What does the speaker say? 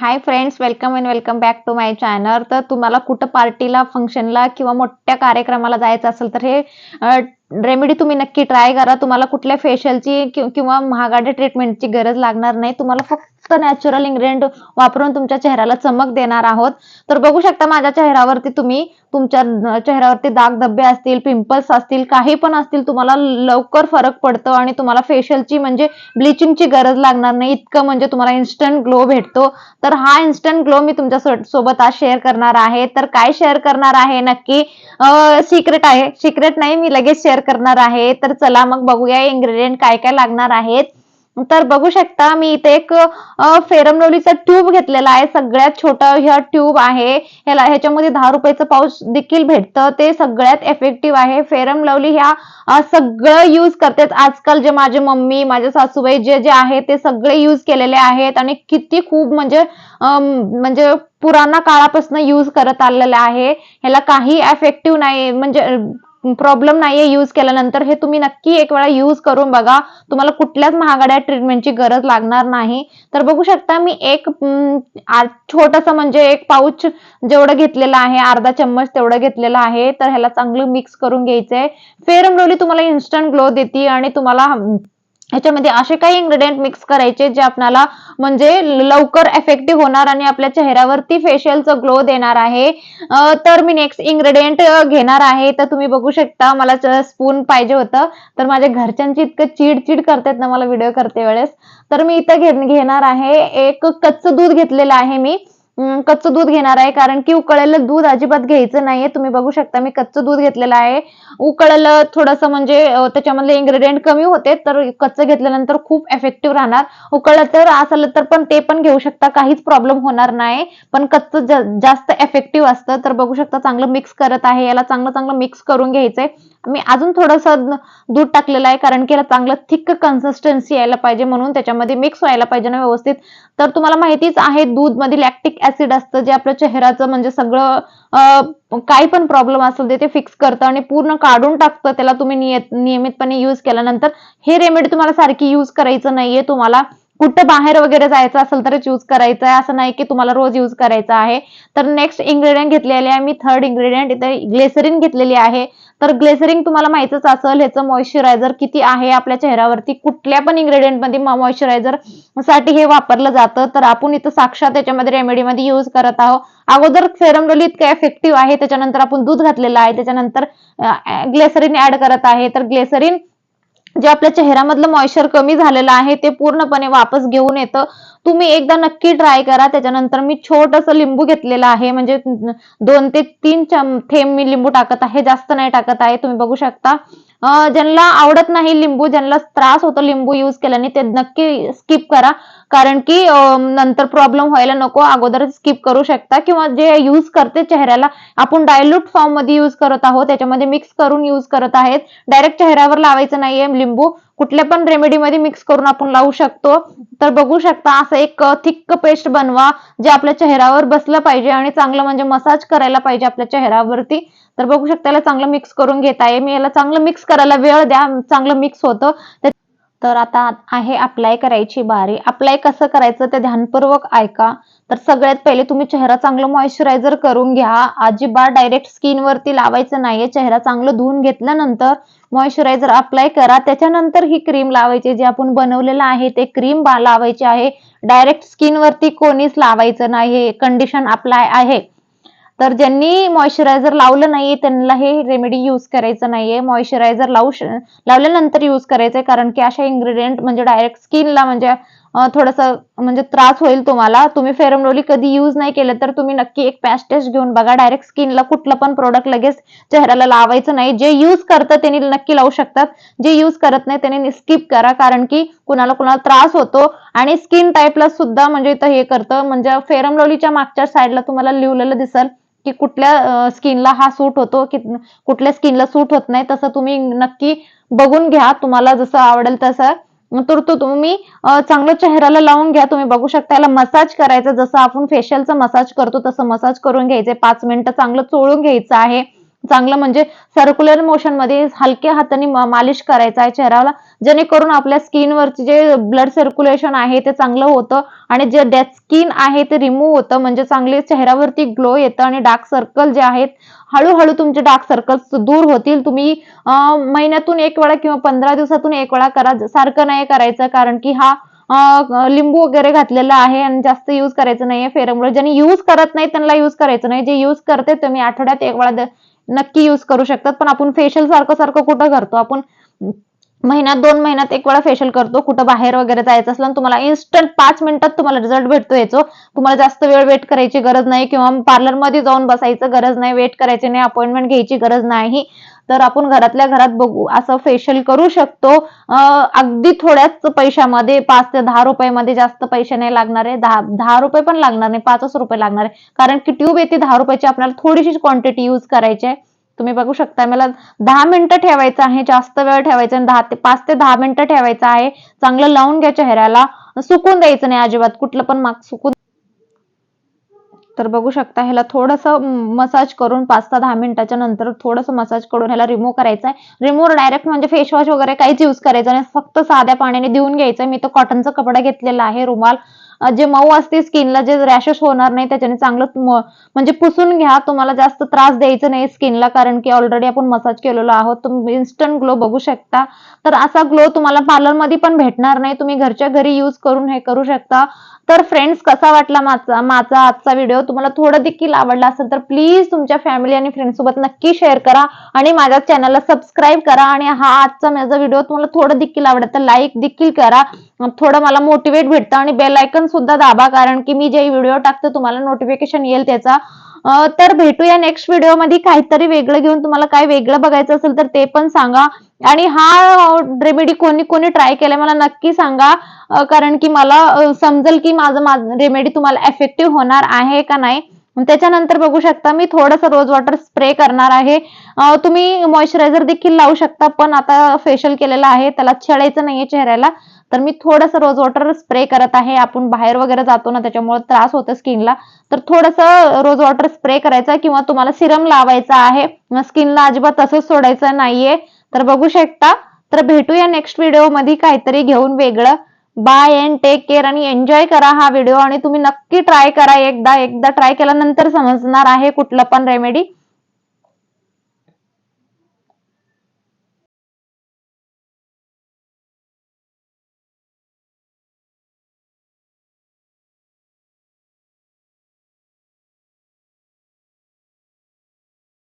Hi friends welcome and welcome back to my channel तर तुम्हाला कुठं पार्टीला फंक्शनला किंवा मोठ्या कार्यक्रमाला जायचं असेल तर हे रेमेडी तुम्ही नक्की ट्राय करा. तुम्हाला कुठल्या फेशियलची किंवा महागाड्या ट्रीटमेंटची गरज लागणार नाही. तुम्हाला फक्त नॅचरल इंग्रेडियंट वापरून तुमच्या चेहऱ्याला चमक देणार आहोत. तर बघू शकता माझ्या चेहऱ्यावरती तुम्ही तुमच्या चेहऱ्यावरती दाग धब्बे असतील पिंपल्स असतील काही पण असतील तुम्हाला लवकर फरक पडतो आणि तुम्हाला फेशियलची म्हणजे ब्लिचिंगची गरज लागणार नाही. इतकं म्हणजे तुम्हाला इन्स्टंट ग्लो भेटतो. तर हा इन्स्टंट ग्लो मी तुमच्यासोबत आज शेअर करणार आहे. तर काय शेअर करणार आहे? नक्की सिक्रेट आहे. सिक्रेट नाही मी लगेच शेअर करणार आहे. तर चला मग बघूया इंग्रेडियंट काय काय लागणार आहेत. तर बघू शकता मी इथे एक फेरमलोलीचा ट्यूब घेतलेला आहे. सगळ्यात छोटा ह्या ट्यूब आहे. ह्याला ह्याच्यामध्ये दहा रुपयाचं पाऊच देखील भेटतं. ते सगळ्यात इफेक्टिव्ह आहे. फेरम लवली ह्या सगळं यूज करतात. आजकाल जे माझे मम्मी माझे सासूबाई जे जे आहे ते सगळे यूज केलेले आहेत. आणि किती खूप म्हणजे म्हणजे पुराणा काळापासून यूज करत आलेला आहे. ह्याला काही इफेक्टिव्ह नाही. म्हणजे प्रॉब्लेम नाहीये यूज केल्यानंतर हे तुम्ही नक्की एक वेळा यूज करून बघा. तुम्हाला कुठल्याच महागड्या ट्रीटमेंटची गरज लागणार नाही. तर बघू शकता मी एक छोटस म्हणजे एक पाऊच जेवढं घेतलेलं आहे अर्धा चम्मच तेवढं घेतलेलं आहे तर ह्याला चांगलं मिक्स करून घ्यायचंय. फेरम रोली तुम्हाला इन्स्टंट ग्लो देते आणि तुम्हाला याच्यामध्ये असे काही इन्ग्रेडियंट मिक्स करायचे जे आपल्याला म्हणजे लवकर इफेक्टिव्ह होणार आणि आपल्या चेहऱ्यावरती फेशियलचं ग्लो देणार आहे. तर मी नेक्स्ट इन्ग्रेडियंट घेणार आहे. तर तुम्ही बघू शकता मला स्पून पाहिजे होतं. तर माझ्या घरच्यांची इतकं चिडचिड करतात ना मला व्हिडिओ करते वेळेस. तर मी इथं घेणार आहे. एक कच्चं दूध घेतलेलं आहे मी. कच्चं दूध घेणार आहे कारण की उकळलेलं दूध अजिबात घ्यायचं नाहीये. तुम्ही बघू शकता मी कच्चं दूध घेतलेलं आहे. उकळलं थोडस म्हणजे त्याच्यामधले इन्ग्रेडियंट कमी होते तर कच्चं घेतल्यानंतर खूप इफेक्टिव्ह राहणार. उकळलं तर असलं तर पण ते पण घेऊ शकता काहीच प्रॉब्लेम होणार नाही. पण कच्चं जास्त इफेक्टिव्ह असतं. तर बघू शकता चांगलं मिक्स करत आहे. याला चांगलं चांगलं मिक्स करून घ्यायचंय. मी अजून थोडंसं दूध टाकलेलं आहे कारण की याला चांगलं थिक कन्सिस्टन्सी यायला पाहिजे म्हणून त्याच्यामध्ये मिक्स व्हायला पाहिजे ना व्यवस्थित. तर तुम्हाला माहितीच आहे दूधमध्ये लॅक्टिक ऍसिड असतं जे आपल्या चेहऱ्याचं म्हणजे सगळं काही पण प्रॉब्लेम असेल ते ते फिक्स करतं आणि पूर्ण काढून टाकतं त्याला तुम्ही नियमितपणे युज केल्यानंतर. हे रेमेडी तुम्हाला सारखी युज करायचं नाहीये तुम्हाला कुठं बाहेर वगैरे जायचं असेल तरच यूज करायचं आहे. असं नाही की तुम्हाला रोज यूज करायचं आहे. तर नेक्स्ट इन्ग्रेडियंट घेतलेले आहे मी. थर्ड इन्ग्रेडियंट इथे ग्लेसरीन घेतलेली आहे. तर ग्लेसरिंग तुम्हाला माहितच असेल ह्याचं मॉइश्चरायझर किती आहे? आपल्या चेहऱ्यावरती कुठल्या पण इन्ग्रेडियंटमध्ये मॉइश्चरायझरसाठी हे वापरलं जातं. तर आपण इथं साक्षात त्याच्यामध्ये रेमेडीमध्ये यूज करत आहोत. अगोदर फेरम रोली इतकं इफेक्टिव्ह आहे? त्याच्यानंतर आपण दूध घातलेलं आहे. त्याच्यानंतर ग्लेसरीन ऍड करत आहे. तर ग्लेसरीन जे आपल्या चेहऱ्यामधलं मॉइश्चर कमी झालेलं आहे ते पूर्णपणे वापस घेऊन येतं. तुम्ही एकदा नक्की ट्राय करा. त्याच्यानंतर मी छोटस लिंबू घेतलेलं आहे. म्हणजे दोन ते तीन थेंब मी लिंबू टाकत आहे. जास्त नाही टाकत आहे. तुम्ही बघू शकता. ज्यांना आवडत नाही लिंबू ज्यांना त्रास होतो लिंबू युज केल्याने ते नक्की स्किप करा. कारण की नंतर प्रॉब्लेम व्हायला नको. अगोदर स्किप करू शकता. किंवा जे युज करते चेहऱ्याला आपण डायल्यूट फॉर्ममध्ये युज करत आहोत. त्याच्यामध्ये मिक्स करून युज करत आहेत. डायरेक्ट चेहऱ्यावर लावायचं नाहीये लिंबू. कुठल्या पण रेमेडीमध्ये मिक्स करून आपण लावू शकतो. तर बघू शकता असं एक थिक्क पेस्ट बनवा जे आपल्या चेहऱ्यावर बसलं पाहिजे आणि चांगलं म्हणजे मसाज करायला पाहिजे आपल्या चेहऱ्यावरती. तर बघू शकता याला चांगलं मिक्स करून घेत आहे मी याला चांगलं मिक्स करायला वेळ द्या चांगलं मिक्स होतं. तर आता आहे अप्लाय करायची बारी. अप्लाय कसं करायचं ते ध्यानपूर्वक ऐका. तर सगळ्यात पहिले तुम्ही चेहरा चांगलं मॉइश्चरायझर करून घ्या. अजिबात डायरेक्ट स्किनवरती लावायचं नाहीये. चेहरा चांगलं धुवून घेतल्यानंतर मॉइश्चरायझर अप्लाय करा. त्याच्यानंतर ही क्रीम लावायची जे आपण बनवलेलं आहे ते क्रीम लावायची आहे. डायरेक्ट स्किनवरती कोणीच लावायचं नाही कंडिशन अप्लाय आहे. तर ज्यांनी मॉइश्चरायझर लावलं नाहीये त्यांना हे रेमेडी यूज करायचं नाहीये. मॉइश्चरायझर लावू लावल्यानंतर यूज करायचंय कारण की अशा इन्ग्रेडियंट म्हणजे डायरेक्ट स्किनला म्हणजे थोडासा म्हणजे त्रास होईल तुम्हाला. तुम्ही फेरमडोली कधी यूज नाही केलं तर तुम्ही नक्की एक पॅच टेस्ट घेऊन बघा. डायरेक्ट स्किनला कुठलं पण प्रोडक्ट लगेच चेहऱ्याला लावायचं नाही. जे यूज करतं त्यांनी नक्की लावू शकतात. जे यूज करत नाही त्यांनी स्किप करा कारण की कुणाला कुणाला त्रास होतो. आणि स्किन टाईपला सुद्धा म्हणजे इथं हे करतं. म्हणजे फेरमलोलीच्या मागच्या साईडला तुम्हाला लिवलेलं दिसल की कुठल्या स्किनला हा सूट होतो की कुठल्या स्किनला सूट होत नाही तसं तुम्ही नक्की बघून घ्या. तुम्हाला जसं आवडेल तसं. तर तो तुम्ही चांगलं चेहऱ्याला लावून घ्या. तुम्ही बघू शकता याला मसाज करायचं. जसं आपण फेशियलचा मसाज करतो तसं मसाज करून घ्यायचे पाच मिनिटं चांगलं चोळून घ्यायचं आहे. चांगलं म्हणजे सर्क्युलर मोशनमध्ये हलक्या हाताने मालिश करायचा आहे चेहऱ्याला. जेणेकरून आपल्या स्किनवरचे जे ब्लड सर्क्युलेशन आहे ते चांगलं होतं आणि जे डेड स्किन आहे ते रिमूव्ह होतं. म्हणजे चांगले चेहऱ्यावरती ग्लो येतं आणि डार्क सर्कल जे आहेत हळूहळू तुमचे डार्क सर्कल्स दूर होतील. तुम्ही महिन्यातून एक वेळा किंवा पंधरा दिवसातून एक वेळा करा सारखं नाही करायचं. कारण की हा लिंबू वगैरे घातलेला आहे आणि जास्त युज करायचं नाहीये फेरमुळे. ज्यांनी युज करत नाही त्यांना युज करायचं नाही. जे युज करते तुम्ही आठवड्यात एक वेळा नक्की युज करू शकतात. पण आपण फेशियल सारखं सारखं कुठं करतो आपण महिन्यात दोन महिन्यात एक वेळा फेशियल करतो. कुठं बाहेर वगैरे जायचं असलं तुम्हाला इन्स्टंट पाच मिनिटात तुम्हाला रिझल्ट भेटतो याचो. तुम्हाला जास्त वेळ वेट करायची गरज नाही किंवा पार्लरमध्ये जाऊन बसायचं गरज नाही वेट करायची नाही अपॉइंटमेंट घ्यायची गरज नाही. तर आपण घरातल्या घरात बघू असं फेशियल करू शकतो. अगदी थोड्याच पैशामध्ये पाच ते दहा रुपयामध्ये जास्त पैसे नाही लागणार. आहे दहा दहा रुपये पण लागणार नाही पाचच रुपये लागणार आहे. कारण की ट्यूब येते दहा रुपयाची आपल्याला थोडीशी क्वांटिटी यूज करायची आहे. तुम्ही बघू शकता मला दहा मिनिटं ठेवायचं आहे जास्त वेळ ठेवायचा आहे दहा ते पाच ते दहा मिनिटं ठेवायचं आहे. चांगलं लावून घ्या चेहऱ्याला. सुकून द्यायचं नाही अजिबात कुठलं पण माग सुकून. तर बघू शकता ह्याला थोडंसं मसाज करून पाच ते दहा मिनिटाच्या नंतर थोडंसं मसाज करून ह्याला रिमूव्ह करायचं आहे. रिमूव्ह डायरेक्ट म्हणजे फेस वॉश वगैरे काहीच यूज करायचं नाही. फक्त साध्या पाण्याने देऊन घ्यायचं मी तो कॉटनचा कपडा घेतलेला आहे रुमाल. जे मऊ असते स्किनला जे रॅशेस होणार नाही त्याच्याने चांगलं म्हणजे पुसून घ्या. तुम्हाला जास्त त्रास द्यायचा नाही स्किनला कारण की ऑलरेडी आपण मसाज केलेलो आहोत. तुम्ही इन्स्टंट ग्लो बघू शकता. तर असा ग्लो तुम्हाला पार्लरमध्ये पण भेटणार नाही. तुम्ही घरच्या घरी युज करून हे करू शकता. तर फ्रेंड्स कसा वाटला माझा माझा आजचा व्हिडिओ तुम्हाला थोडं देखील आवडला असेल तर प्लीज तुमच्या फॅमिली आणि फ्रेंड सोबत नक्की शेअर करा. आणि माझ्या चॅनलला सबस्क्राईब करा. आणि हा आजचा माझा व्हिडिओ तुम्हाला थोडं देखील आवडत तर लाईक देखील करा. थोडं मला मोटिवेट भेटतं. आणि बेल आयकन सुद्धा दाबा कारण की मी जे व्हिडिओ टाकते तुम्हाला नोटिफिकेशन येईल त्याचा. तर भेटूया नेक्स्ट व्हिडिओमध्ये. काहीतरी वेगळं घेऊन तुम्हाला काय वेगळं बघायचं असेल तर ते पण सांगा. आणि हा रेमेडी कोणी कोणी ट्राय केलाय मला नक्की सांगा. कारण की मला समजेल की माझं रेमेडी तुम्हाला इफेक्टिव्ह होणार आहे का नाही. त्याच्यानंतर बघू शकता मी थोडंसं रोज वॉटर स्प्रे करणार आहे. तुम्ही मॉइश्चरायझर देखील लावू शकता पण आता फेशियल केलेलं आहे त्याला छळायचं नाहीये चेहऱ्याला. तर मी थोडंसं रोज वॉटर स्प्रे करत आहे. आपण बाहेर वगैरे जातो ना त्याच्यामुळे त्रास होतो स्किनला. तर थोडंसं रोज वॉटर स्प्रे करायचं किंवा तुम्हाला सिरम लावायचा आहे. स्किनला अजिबात तसंच सोडायचं नाहीये. तर बघू शकता. तर भेटूया नेक्स्ट व्हिडिओमध्ये काहीतरी घेऊन वेगळं. बाय अँड टेक केअर आणि एन्जॉय करा हा व्हिडिओ आणि तुम्ही नक्की ट्राय करा. एकदा एकदा ट्राय केल्यानंतर समजणार आहे कुठलं पण रेमेडी